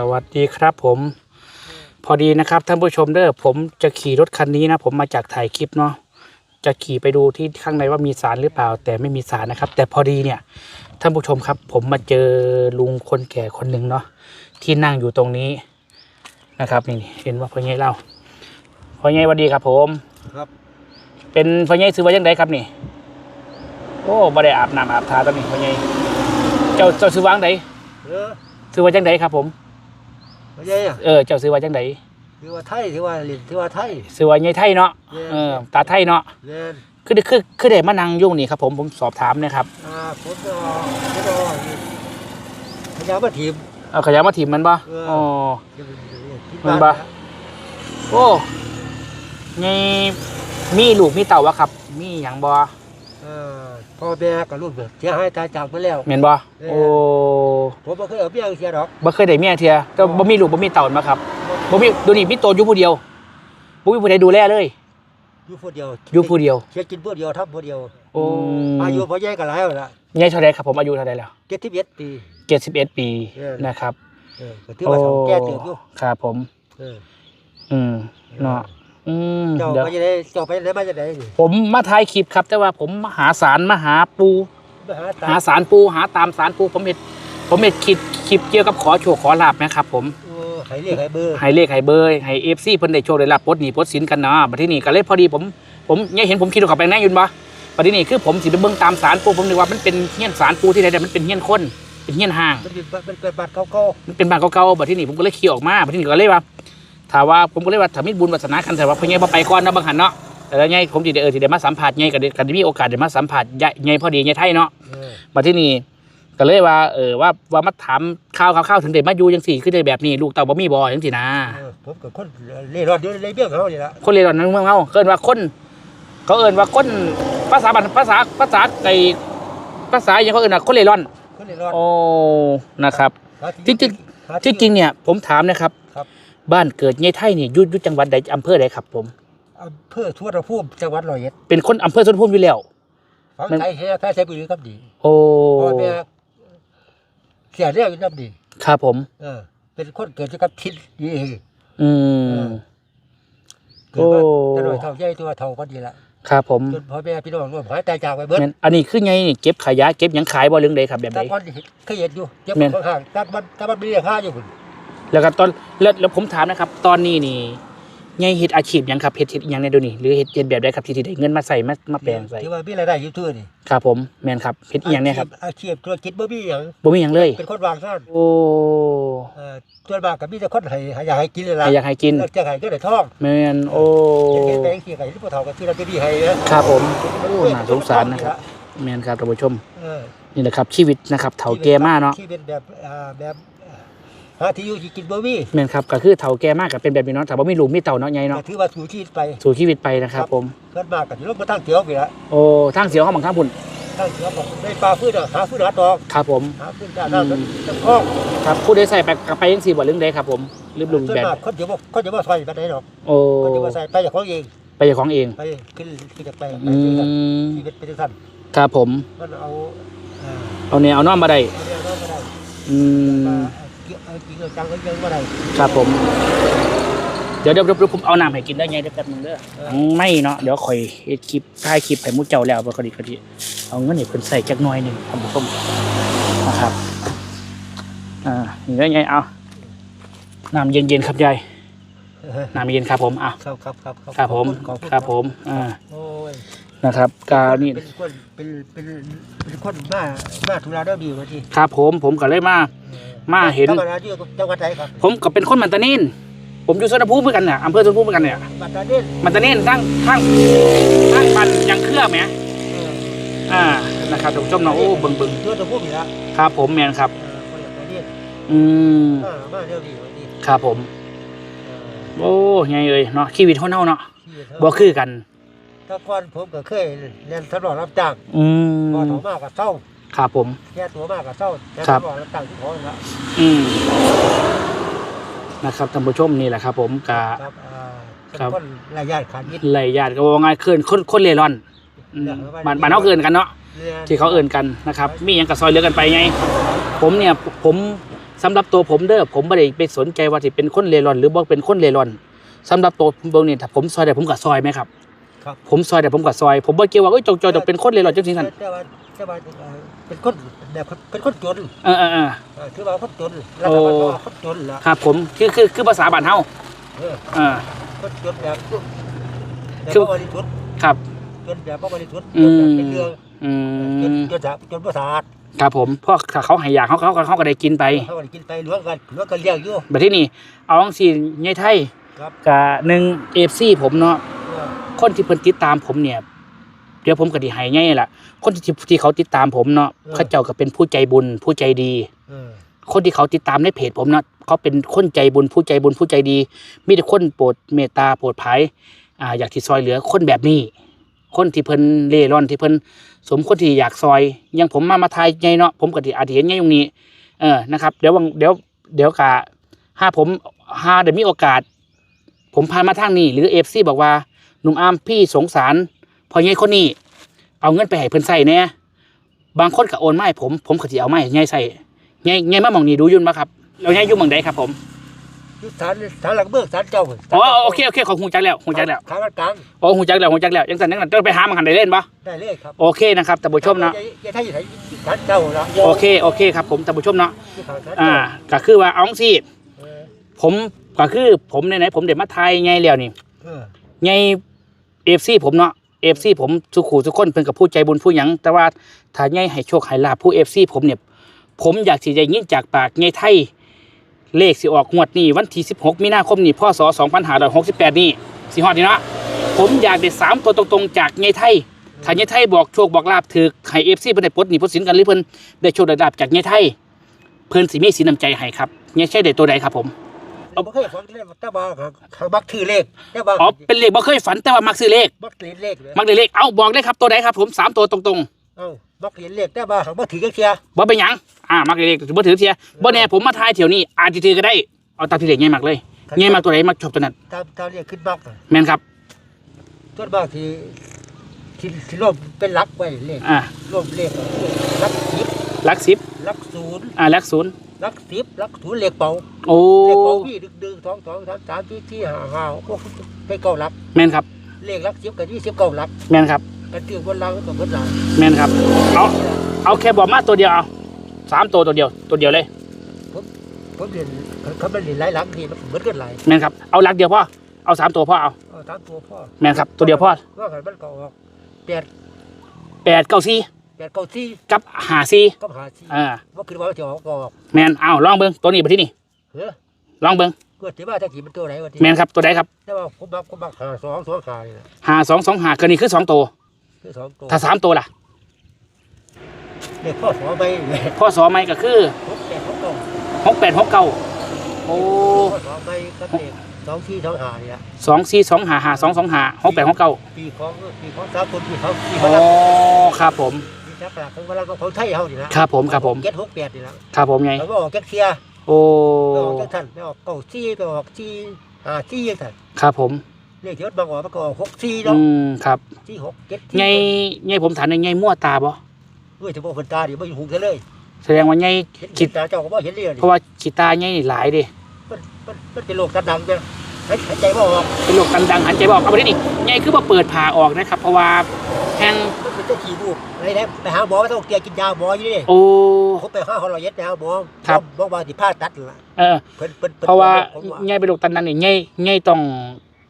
สวัสดีครับผม พอดีนะครับท่านผู้ชมเด้อผมจะขี่รถคันนี้นะ ผมมาจากถ่ายคลิปเนาะจะขี่ไปดูที่ข้างในว่ามีสารหรือเปล่า แต่ไม่มีสารนะครับ แต่พอดีเนี่ยท่านผู้ชมครับ ผมมาเจอลุงคนแก่คนหนึ่งเนาะที่นั่งอยู่ตรงนี้นะครับนี่เห็นว่าพ่อใหญ่เล่าพ่อใหญ่สวัสดีครับ ผมครับ เป็นพ่อใหญ่ซื้อไว้ยังไงครับนี่ โอ้บ่ได้อาบน้ำอาบทาตอนนี้พ่อใหญ่เจ้าเจ้าซื้อวางไหนเออซื้อไว้จังไดครับผม ไม่ใช่อะเออเจ้าซื้อไว้จังไดถือว่าไทยถือว่าลินถือว่าไทย ซื้อไว้ใหญ่ไทยเนาะแม่นเออตาไทยเนาะเรียนคือคือคือได้มานั่งยุ่งนี่ครับผมผมสอบถามเนะครับอ่าผมก็ผมก็พยายามมาทีมเอาขยะมาถีบมันบ่เอออ๋อเดี๋ยวคิดมันบ่ โอ้ไงมีลูกมีเต่าวะครับ มีหยังบ่เออ พ่อแม่กับลูกเสียหายตายจากไปแล้วแม่นบ่เออโอ้ผมบ่เคยเอาเบี้ยเสียดอกบ่เคยได้เมียเทียแต่บ่มีลูกบ่มีเต่ามาครับบ่มีดูนี่มีโตวอยู่ผู้เดียวบ่มีผู้ใดดูแลเลยอยู่ผู้เดียวอยู่ผู้เดียวเสียกินผู้เดียวทำผู้เดียวโอ้อายุพ่อใหญ่ก็หลายแล้วล่ะยายเท่าไรครับผมอายุเท่าไรแล้ว71ปี71ปีเออนะครับเออก็ถือว่าสองแก่เติบอยู่ครับผมเอออืมเนาะ อืมเจ้าเดี๋ยวไปจะได้เจ้าไปไหนมาจะได้นี่ผมมาถ่ายคลิปครับ แต่ว่าผมมาหาสารมาหาปู ไปหาตาหาสารปูหาตามสารปูผมเห็นผมเห็นคลิปคลิปเกี่ยวกับขอโชคขอลาบนะครับผม เออให้เรียกให้เบอร์ ให้เลขให้เบอร์ให้เอฟซีเพิ่นได้โชคได้ลาบปลดหนี้ปลดสินกันเนาะบัดที่นี่ก็เลยพอดีผมผมเนี่ยเห็นผมคิดว่าเขาไปแน่อยืนบ่บัดที่นี่คือผมสิไปเบิ่งตามสารปูผมนึกว่ามันเป็นเฮี้ยนสารปูที่ไหนแต่มันเป็นเฮี้ยนคนเป็นเฮี้ยนห่าง มันเป็นบ้านมันเป็นบ้านเก่ามันเป็นบ้านเก่าๆบัดที่นี่ผมก็เลยขี่ออกมาบัดที่นี่ก็เลยว่า ถามว่าผมก็เลยว่าถ้ามีบุญวาสนาคันแต่ว่าพ่อใหญ่บ่ไปก่อนเนาะบางหันเนาะแต่แล้วไงผมสิได้เออสิได้มาสัมผัสไงก็ได้ก็ได้มีโอกาสได้มาสัมผัสยายไงพอดีไงไทยเนาะๆเออมาที่นี่ก็เลยว่าเออว่าว่ามาถามข่าวข่าวๆถึงได้มาอยู่จังสี่คือได้แบบนี้ลูกเต่าบ่มีบ่จังสี่นะเออผมกับคนเล่ร่อนอยู่ในเบี้ยเขานี่ละคนเรียนนั้นเมืองเฮาเอิ้นว่าคนเขาเอิ้นว่าคนภาษาบ้านภาษาภาษาไอ้ภาษาอย่างเขาเอิ้นว่าคนเร่ร่อนคนเล่ร่อนโอ้นะครับหาจริงหาที่จริงเนี่ยผมถามนะครับครั บบ้านเกิดยายไทยนี่อยู่อยู่จังหวัดใดอำเภอใดครับผม อำเภอทั่วระภูมิจังหวัดร้อยเอ็ดเป็นคนอำเภอสวนภูมิอยู่แล้ว ฝั่งมัน ไทยแท้แท้ใช้บุรีครับดีโอ้พ่อแม่เสียเรียกอยู่น้ำดี ครับผม เออ เป็นคนเกิดจากกับทิศนี่เอง อืมเกิดมาโอ้ แต่น้อยเท่าใหญ่ตัวเท่าพอดีละครับผมจนพ่อแม่พี่น้องร่วมหายตายจากไปเบิดแม่นอันนี้คือไงนี่เก็บขยะเก็บหยังขายบ่เรื่องใดครับแบบตาใดก้อนนี่เคยเห็นอยู่เจ็บแม่น ข้างๆตามันตามันมีเรียกค่าอยู่พุ่น แล้วก็ตอนแล้วแล้วผมถามนะครับ ตอนนี้นี่ไงเฮ็ดอาชีพหยังครับเฮ็ดเฮ็ดอิหยังในเดี๋ยวนี้หรือเฮ็ดเฮ็ดแบบใดครับที่ที่ได้เงินมาใส่มามาแปลงใส่ที่ว่ามีรายได้อยู่ทั่วนี่ครับผมแม่นครับเฮ็ดอีหยังเนี่ยครับอาชีพธุรกิจบ่มีหยังบ่มีหยังเลย เป็นคนวางซ่านโอ้เอ่อส่วนมากก็มีแต่คนให้ให้อยากให้กินเลยล่ะใครอยากให้กินเลิกจะให้ก็ได้ท้องแม่นโอ้เห็นๆไปที่ไห้ที่พ่อเฒ่าก็ที่เราจะดีให้นะครับผมโอ้น่าสงสารนะครับแม่นครับท่านผู้ชมเออนี่แหละครับชีวิตนะครับเฒ่าแก่มากเนาะที่เป็นแบบอ่าแบบ หาที่อยู่ที่กินบ่มีแม่นครับก็คือเฒ่าแก่มากก็เป็นแบบนี้เนาะถ้าบ่มีลูกมีเต่าเนาะใหญ่ก็เนาะถือว่าสู่ชีวิตไป สู่ชีวิตไปนะครับผมส่วนมากก็สิลงมาตั้งเตี๋ยวไปละโอ้ทางเสียวเฮาบางทางพุ่นตั้งเตี๋ยวก็ได้ปลาฟื้นอะหาฟื้นหาตอกครับผม หาฟื้นด้านนั้นต้นคลองครับผู้ใดใส่ไปก็ไปจังซี่บ่เรื่องใดครับผมหรือลุงส่วนแบบมากคนจะบ่คนจะบ่ใส่ปานใดดอกโอ้คนจะบ่ใส่ไปจากของเองไปเจ้าของเอง ไปขึ้นขึ้นจากไปไปอืที่นั่นมที่เป็นเป็นท่านครับผมมันเอาอ่าเอาเนี่ยเอาน้อมมาได้เอาเรื่องนั้นก็ได้อืม มาเอาจริงเอาจังก็ยังบ่ได้ครับผม เดี๋ยวเดี๋ยวเดี๋ยวผมเอาน้ำให้กินได้ไงเดี๋ยวแป๊บนึงเด้อไม่เนาะเดี๋ยวคอยเฮ็ดคลิปถ่ายคลิปให้หมุเจ้าแล้วบ่ก็ดีก็ดีเอาเงินให้เพิ่นใส่จักหน่อยหนึงท่านผู้ชมนะครับอ่านี่ได้ไงเอาน้ำเย็นๆครับยายน้ำเย็นครับผมอะครับครับครับครับผมขอณครับผมอ่าโอ้ย นะครับกานี่เป็นคนเป็นเป็นเป็นคนมามาธุระเด้อบีว่าที่ครับผมผมก็เลยมา มาเห็นธรรมดาอยู่จังหวัดไหนครับผมก็เป็นคนมันตานินผมอยู่สวนภูมิเหมือนกันเนี่ยอำเภอสวนภูมิเหมือนกันเนี่ยบัตรดาเด่นมันตานินทั้งทั้งทั้งปันยังเครือไหมอ่านะครับท่านผู้ชมเนาะโอ้เบิ่งเบิ่งตัวตัวผู้มีละครับผมแมนครับเออคนอย่างดาเด่นอืมมามาเด้อบีว่าที่ครับผมเออโอ้ไงเอ่ยเนาะชีวิตคนเฮาเนาะที่เท่าบ่คือกัน แตะก่อนผมก็เคยเรียนทดลองรับจ้างอืพอมถอมากกับเศร้าครับผม แค่ตัวมากกับเศร้าแต่ครับทดลองรับจ้างที่ขอละอืมนะครับท่านผู้ชมนี่แหละครับ ผมกะ ครับอ่าครับเป็นคนรายญาติขาดมิตรไล่ญาติก็ว่าง่ายคืนคนคนเร่ร่อนอืมบ้านบ้านเฮาเกินกันเนาะรียนที่เขาเอิ่นกันนะครับ มีอย่างกับซอยเหลือกันไปไง ผมเนี่ยผมสำหรับตัวผมเด้อผมไม่ได้ไปสนใจว่าสิเป็นคนเร่ร่อน หรือบ่เป็นคนเร่ร่อนสำหรับตัวผมตรงนี้ถ้าผมซอยได้ผมก็ซอยไหมครับ ครับ ผมซอยได้ผมก็ซอย ผมบ่เกี่ยวว่าเอ้ยจงจอยต้องเป็นคนเร่ร่อนจังซี่ซั่นแต่ว่าแต่ว่าเอ่อเป็นคนแบบเป็นคนจนเออเออเออ เออถือว่าคนจนแล้วก็ว่าว่าคนจนละครับผมคือคือคือภาษาบ้านเฮาเออเออ คนจนแบบแบบคือ บ่บริสุทธิ์ครับ จนแบบบ่บริสุทธิ์อืจนแบบมเป็นเรื่องอืจนมจนสะจนบ่สะอาดครับผมเพราะถ้าเขาให้ยาเขาเขาเขาเขาก็ได้กินไปเขาก็ได้กินไปหลวงกันหลวงกันเลี้ยงอยู่ แบบที่นี่เอาจังซี่ยายไทยครับกับหนึ่ง FC ผมเนาะเออ คนที่เพิ่นติดตามผมเนี่ย เดี๋ยวผมก็สิให้ง่ายล่ะคนที่ที่เขาติดตามผมเนาะเขาเจ้าก็เป็นผู้ใจบุญผู้ใจดีเออคนที่เขาติดตามในเพจผมเนาะเขาเป็นคนใจบุญผู้ใจบุญผู้ใจดี มีแต่คนโปรดเมตตาโปรดภัยอ่าอยากที่ซอยเหลือคนแบบนี้ คนที่เพิ่นเล่ร่อนที่เพิ่นสมคนที่อยากซอยอยังผมมามาทายไงเนาะผมก็สิอาจจะเห็นไงตรงนี้ เออนะครับ เดี๋ยววังเดี๋ยวเดี๋ยวกะถ้าผมถ้าได้มีโอกาส ผมพามาทางนี้ หรือเอฟซีบอกว่าห นุ่มอามพี่สงสารพอไงคนนี้ เอาเงินไปให้เพิ่นใส่แหน่บางคนก็โอนมาให้ผม ผมก็สิเอามาให้ไงใส่ไงไงมาหมองนี้ดูอยุ่นบ่ครับแล้วไงอยู่หมองใดครับผมอยู่ศาลศาลหลักเมืองศาลเจ้าอ๋อโอเคโอเคขอบหูจักแล้วหูจักแล้วทางกลางโอ้หูจักแล้วหูจักแล้วยังสั่นยังสั่นต้องไปหามันหันได้เล่นปะได้เลยครับโอเคนะครับท่านผู้ชมเนาะอย่าถ้าอยู่ไหนศาลเจ้าละโอเคโอเคครับผมท่านผู้ชมเนาะอยู่ทางศาลอ่าเจ้าก็คือว่าเอาจังซี่เออผมก็คือผมไหนๆผมเด็ดมาไทยไงแล้วนี่เออไง เอฟซีผมเนาะเอฟซีผมสุขูทุคนเพิ่นกับผู้ใจบุญผู้หยังแต่ว่าถ้าไงให้โชคให้ลาภผู้เอฟซีผมเนี่ยผมอยากสิได้ยินจากปากไงไทยเลขสิออกงวดนี้วันที่ 16 มีนาคมนี้พศ2568 นี้สิฮอดนี่เนาะผมอยากได้สามตัวตรงๆจากไงไทยถ้าไงไทยบอกโชคบอกลาภถือให้เอฟซีเพิ่นได้ปลดหนี้ปลดสินกันหรือเพิ่นได้โชคได้ลาภจากไงไทย เพิ่นสิมีสีน้ำใจให้ครับไงใช่ได้ตัวใดครับผม เราไม่เคยฟังเลยแต่ว่าเขาบักถือเลขแต่ว่าอ๋อเป็นเลขบ่เคยฝันแต่ว่ามักซื้อเลขบักเรียนเลขเลยมักได้เลขเอาบอกได้ครับตัวไหนครับผมสามตัวตรงเอ้าบักเรียนเลขแต่ว่าเขาบักถือกันเชียๆบ่เป็นหยัง อ่า มักได้เลขบ่ถือเทียบ่แน่ผมมาทายเที่ยวนี้อาจจะถือก็ได้ เอาตามที่เลขง่ายมากเลยง่ายมากตัวไหนมักชอบตัวนั้น ตามตามเรียกขึ้นบักน่ะแม่นครับต้นบักที่ที่ที่ร่วมเป็นหลักไว้เลขอ่าร่วมเลขหลักสิบหลักสิบหลักศูนย์อ่าหลักศูนย์ หลักสิบหลักศูนย์เลขเป่าโอ้เลขเป่าพี่ดึกดึงสองสองสามสามที่ที่ห้าห้าพวกไปเก้าหลักแม่นครับเลขหลักสิบกับยี่สิบเก้าหลักแม่นครับกันเตือนบนหลังกับเบิดหลังแม่นครับเอาเอาแค่บอกมาตัวเดียวเอาสามตัวตัวเดียวตัวเดียวเลยผมเรียนเขาไม่เรียนหลายหลังทีมันเบิดกันหลายแม่นครับเอาหลักเดียวพ่อเอาสามตัวพ่อเอาเอาตามตัวพ่อแม่นครับตัวเดียวพ่อว่าหันมันก็ออกแปดแปดเก้าสี่ แปดเก้าสี่กับหาสี่ก็หาสี่อ่าว่าคือว่าจะออกก็ออกแม่นเอาลองเบิ่งตัวนี้ไปที่นี่เฮ้ยลองเบิ่งก็ถือว่าถ้าขี่เป็นตัวไหนวะที่แม่นครับตัวใดครับแต่ว่าผมบักผมบักหาสองสองขานี่นะหาสองสองหาเกินนี่คือสองตัวคือสองตัวถ้าสามตัวล่ะเด็กพ่อสองใบเลยพ่อสอไม่ก็คือหกแปดหกเก้าหกแปดหกเก้าโอ้พ่อสองใบกับเด็กสองที่สองหานี่ละสองสี่สองหาหาสองสองหาหกแปดหกเก้าปีของปีของสามคนปีเขาปีโอ้เขาลักครับผม ปีนักหลักของเวลาของเขาไทยเขานี่นะครับผมครับผมเก็ตหกแปดนี่ละครับผมไงแล้วก็ออกแก๊กเทียโอ้ไปออกแก๊กท่านไปออกเก้าซี่ไปออกซี่หาซี่ยังไงครับผมเลขที่รถบางออกมันก็ออกหกซี่อืเนาะมครับซี่หกเก็ตไงไงผมถามในไงมั่วตาบ่เฮ้ยจะบอกคนตาดิไม่หูกันเลยแสดงว่าไงเห็นขีดตาเจ้าก็บ่เห็นเลยเพราะว่าขีตาไงนี่หลายเดิมันมันมันเป็นโรคตันดังเนี่ยหายหายใจบ่ออกเป็นโรคกันดังหันใจบออกเอาไปได้นี่ไงคือว่าเปิดผ่าออกนะครับ เพราะว่าแห้งมัน เป็นเจ้าขี้บูกอะไรนะไปหาหมอไม่ต้องเกลียกินยาหมออยู่นี่โอ้ ผมไปหาฮอลลเย็ดไปหาหมอครับ บอกว่าที่ผ่าตัดล่ะเออ เพิ่นเพิ่นพิ่นเพราะว่าผมว่าไงเป็นโรคตันดังนี่ไงไงต้อง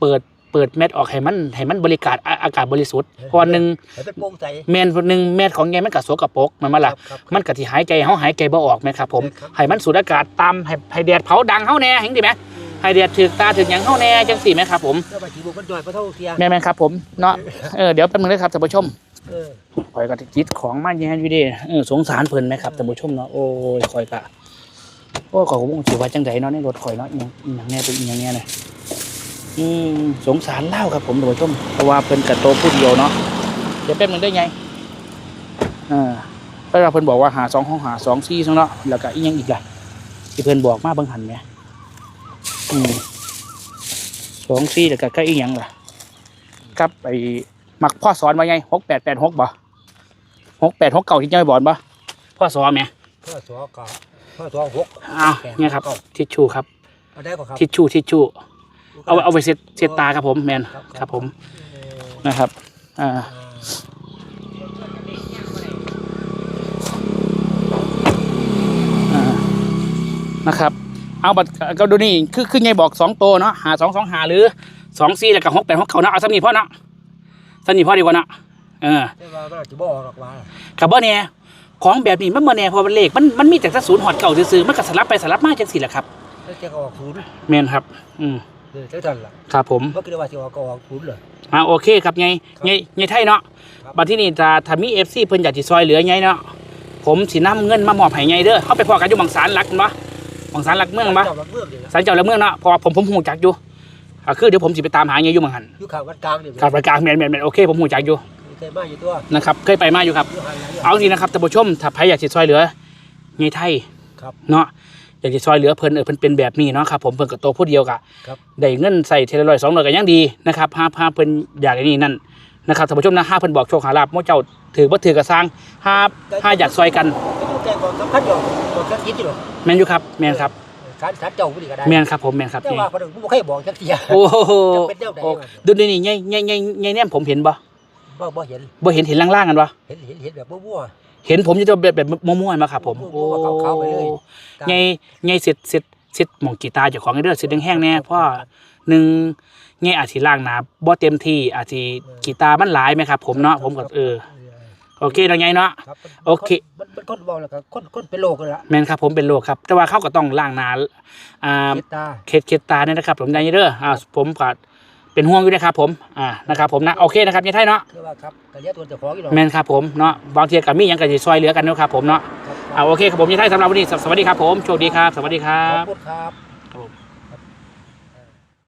เปิดเปิดแมทออกให้มันให้มันบริการอากาศบริสุทธิ์เพราะว่าหนึ่งให้เป็นโปร่งใส แมนหนึ่งแมทของไงมันก็สกปรกมันมาละครับมันก็ที่หายใจเฮาหายใจบ่ออกไหมครับ ผมใช่ครับ ให้มันสูดอากาศตามให้ให้แดดเผาดังเฮาแน่เห็นดิไหมให้แดดถึกตาถึกหยังเฮาแน่จังสี่ไหมครับผม แล้วมาขี้บูกมันย่อยเพราะเท่าเทีย แม่นๆครับผมเนาะเออเดี๋ยวแป๊บนึงนะครับท่านผู้ชม เออข่อยก็จิตของมาแย่อยู่เดิเออสงสารเพิ่นไหมครับท่านผู้ชมเนาะโอ้ยข่อยก็โอ้ขอยก็บ่รู้สิว่าจังไดเนาะในรถข่อยเนาะอีหยังอีหยังแน่เป็นอีหยังแน่เลยอืมสงสารเล่าครับผมท่านผู้ชมเพราะว่าเพิ่นกับโตวผู้เดียวเนาะเดี๋ยวแป๊บนึงได้ไงเออเพราะว่าเพิ่นบอกว่าหาสองห้องหาสองซี่ซะเนาะแล้วก็อีหยังอีกล่ะที่เพิ่นบอกมาเบิ่งหันแหมอืมสองซี่แล้วก็ก็อีหยังล่ะกับไอ้ มักพ่อสอนว่าไงหกแปดแปดหกบ่หกแปดหกเก่าที่เจ้าบอลบ่พ่อสอนไหมพ่อสอกะพ่อตัวหกเอาเนี่ยครับทิชชู่ครับเอาได้ก็ครับทิชชู่ทิชชู่เอาเอาไปเช็ดเช็ดตาครับผมแมนครับผมเออนะครับอ่าอ่าอ่านะครับ เอาบัตรก็ดูนี่คือคือไงบอกสองตัวเนาะหาสองสองหาหรือสองสี่แล้วกับหกแปดหกเขาเนาะเอาสำนีพ่อเนาะ สำนีพ่อดีกว่าเนาะเออแต่ว่าก็จะบอกหรอกว่ากับบ่เนี่ยของแบบนี้มันบ่แน่เพอมันเลขมันมันมีแต่ถ้าศูนย์หอดเก่าซื่อๆมันก็สลับไปสลับมาจังสี่แหละครับแล้วจะก็ออกศูนย์แมนครับ อืมเออเท่านั้นล่ะครับผมเมื่อกี้ว่าจะออกก็ออกศูนย์เลย อ่าโอเคครับไงไงไงไทยเนาะครับ บัดที่นี่ถ้าถ้ามี FC เพิ่นอยากสิซอยเหลือไงเนาะผมสินำเงินมามอบให้ไงเด้อเฮาไปพอกันอยู่บางสารหลักแม่นบ่บางสารหลักเมืองบ่ เจ้าวัดเมืองนี่นะ สารเจ้าหลักเมืองเนาะเพราะว่าผมผมฮู้จักอยู่ อ่าคือเดี๋ยวผมสิไปตามหาไงอยู่บางหันอยู่ข้างวัดกลางนี่ครับรายการแม่นแม่นแม่นโอเคผมฮู้จักอยู่เคยมาอยู่ตัวนะครับเคยไปมาอยู่ครับ อยู่ห่างหลายย่งเอาจริงนะครับท่านผู้ชมถ้าใครอยากสิซอยเหลือไงไทยครับเนาะอยากจะซอยเหลือเพิ่นเออเพิ่นเป็นแบบนี้เนาะครับผมเพิ่นกับโตวผู้เดียวกะครับ ได้เงินใส่เทเลร้อยสองร้อยก็ยังดีนะครับห้าห้าเพิ่นอยากไอ้นี่นั่นนะครับท่านผู้ชมนะห้าเพิ่นบอกโชคหาลาบโมเจ้าถือบ่ถือกระสร้างห้าห้าอยากซอยกัน ก็อยู่แก่ก่อนสำคัญอยู่ก่อนแค่คิดอยู่หรอกแม่นอยู่ครับแม่นครับ สารสารเจ้าผู้ดีก็ได้แม่นครับผมแม่นครับแต่นี่ว่าพอถึงผู้ใครบอกจักเทีย โอ้โหจะเป็นแนวใด โอ้วะดูนี่นี่ไงไงไงไงแนมผมเห็นบ่บ่บ่เห็นบ่เห็นเห็นล่างๆกันบ่เห็นเห็นเห็นแบบมั่ว เห็นผมจะแบบแบบมั่วๆมาครับผมมั่โอ้วๆขาวๆไปเลยไงไงเสร็จเสร็จเสร็จหมองกีตาร์เจ้าของไอ้เด้อเสร็จแห้งๆแน่เพราะหนึ่งแง่อาจสิล่างหนาบ่เต็มที่อาจสิกีตาร์มันหลายไหมครับผมเนาะผมก็เออ โอเคแล้วไงเนาะ ครับโอเค มันมันคนบอกแล้วก็คนคนเป็นโรคกันละแม่นครับผมเป็นโรคครับ แต่ว่าเขาก็ต้องล่างหนาอ่าเจ็บตา เคสเคสตาเนี่ยนะครับผมได้เด้ออ่าผมก็เป็นห่วงอยู่นะครับผมอ่านะครับผมนะโอเคนะครับยังไทยเนาะคือว่าครับกระเลียตัวเจ้าของอีหรอกแม่นครับผมเนาะบางทีก็มีหยังก็สิซอยเหลือกันเนาะครับผมเนาะครับอ่าโอเคครับผมยังไทยสำหรับวันนี้สวัสดีครับผมโชคดีครับ สวัสดีครัขอบบ คุณครับครับผม